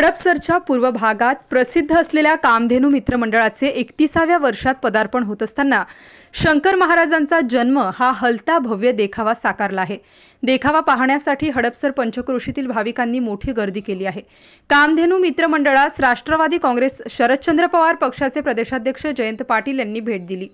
हडपसरच्या पूर्व भागात प्रसिद्ध असलेल्या कामधेनू मित्रमंडळाचे एकतीसाव्या वर्षात पदार्पण होत असताना शंकर महाराजांचा जन्म हा हलता भव्य देखावा साकारला आहे. देखावा पाहण्यासाठी हडपसर पंचक्रोशीतील भाविकांनी मोठी गर्दी केली आहे. कामधेनू मित्रमंडळास राष्ट्रवादी काँग्रेस शरदचंद्र पवार पक्षाचे प्रदेशाध्यक्ष जयंत पाटील यांनी भेट दिली.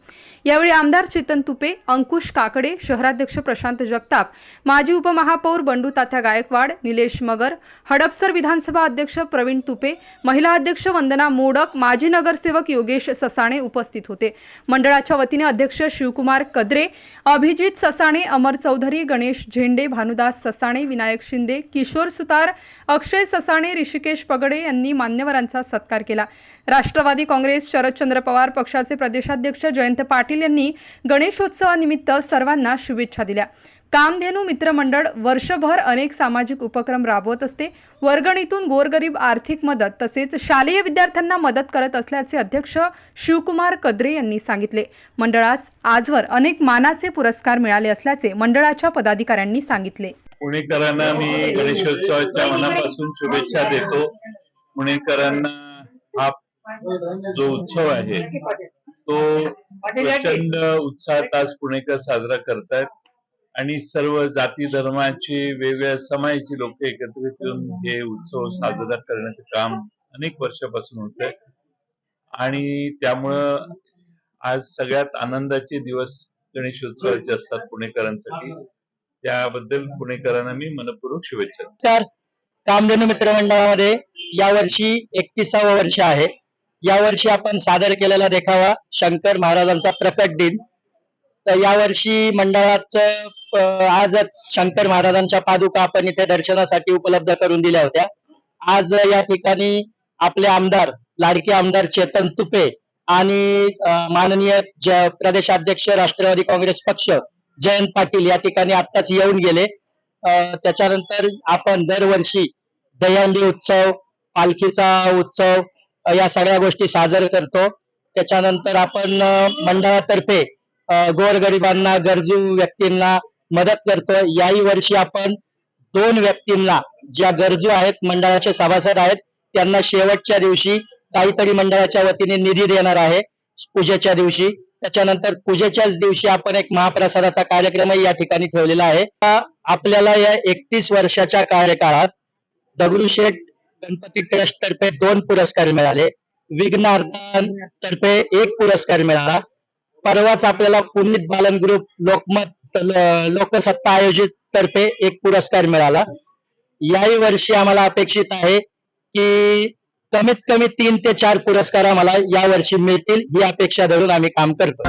यावेळी आमदार चेतन तुपे अंकुश काकडे शहराध्यक्ष प्रशांत जगताप माजी उपमहापौर बंडू तात्या गायकवाड निलेश मगर हडपसर विधानसभा अध्यक्ष प्रवीण तुपे महिला अध्यक्ष वंदना मोडक माजी नगरसेवक योगेश ससाणे उपस्थित होते. मंडळाच्या वतीने अध्यक्ष शिवकुमार कद्रे अभिजित ससाणे अमर चौधरी गणेश झेंडे भानुदास ससाणे विनायक शिंदे किशोर सुतार अक्षय ससाणे ऋषिकेश पगडे यांनी मान्यवरांचा सत्कार केला. राष्ट्रवादी काँग्रेस शरदचंद्र पवार पक्षाचे प्रदेशाध्यक्ष जयंत पाटील यांनी गणेशोत्सवानिमित्त सर्वांना शुभेच्छा दिल्या. कामधेनू मित्रमंडळ वर्षभर अनेक सामाजिक उपक्रम राबवत असते. वर्गणीतून गोरगरीब आर्थिक मदत तसेच शालेय विद्यार्थ्यांना मदत करत असल्याचे अध्यक्ष शिवकुमार कद्रे यांनी सांगितले. मंडळास आजवर अनेक मानाचे पुरस्कार मिळाले असल्याचे मंडळाच्या पदाधिकाऱ्यांनी सांगितले. पुणेकरांना मी गणेशोत्सवाच्या मनापासून शुभेच्छा देतो. पुणेकरांना हा जो उत्सव आहे तो प्रचंड उत्साहात आज पुणेकर साजरा करतायत. आणि सर्व जाती धर्माची वेगवेगळ्या समाजाची लोक एकत्रित येऊन हे उत्सव साजरा करण्याचं काम अनेक वर्षापासून होत आणि त्यामुळं आज सगळ्यात आनंदाचे दिवस गणेशोत्सवाचे असतात पुणेकरांसाठी. त्याबद्दल पुणेकरांना मी मनपूर्वक शुभेच्छा देतो. नमस्कार. कामधेनू या वर्षी यावर्षी एकतीसावं वर्ष आहे. यावर्षी आपण सादर केलेला देखावा शंकर महाराजांचा प्रकट दिन. तर यावर्षी मंडळाचं आजच शंकर महाराजांच्या पादुका आपण इथे दर्शनासाठी उपलब्ध करून दिल्या होत्या. आज या ठिकाणी आपले आमदार लाडके आमदार चेतन तुपे आणि माननीय प्रदेशाध्यक्ष राष्ट्रवादी काँग्रेस पक्ष जयंत पाटील या ठिकाणी आत्ताच येऊन गेले. त्याच्यानंतर आपण दरवर्षी दहीहंडी उत्सव पालखीचा उत्सव या सगळ्या गोष्टी साजर करतो. त्याच्यानंतर आपण मंडळातर्फे गोरगरिबांना गरजू व्यक्तींना मदत करतो याही वर्षी आपण दोन व्यक्तींना ज्या गरजू आहेत मंडळाचे सभासद आहेत त्यांना शेवटच्या दिवशी काहीतरी मंडळाच्या वतीने निधी देणार आहे पूजेच्या दिवशी. त्याच्यानंतर पूजेच्याच दिवशी आपण एक महाप्रसादाचा कार्यक्रमही या ठिकाणी ठेवलेला आहे. आपल्याला या एकतीस वर्षाच्या कार्यकाळात दगडूशेठ गणपती ट्रस्ट तर्फे दोन पुरस्कार मिळाले. विघ्नार्थान तर्फे एक पुरस्कार मिळाला. परवाच आपल्याला पुनीत बालन ग्रुप लोकमत लोकसत्ता आयोजित तर्फे एक पुरस्कार मिळाला. याही वर्षी आम्हाला अपेक्षित आहे की कमीत कमी तीन ते चार पुरस्कार आम्हाला या वर्षी मिळतील ही अपेक्षा धरून आम्ही काम करतो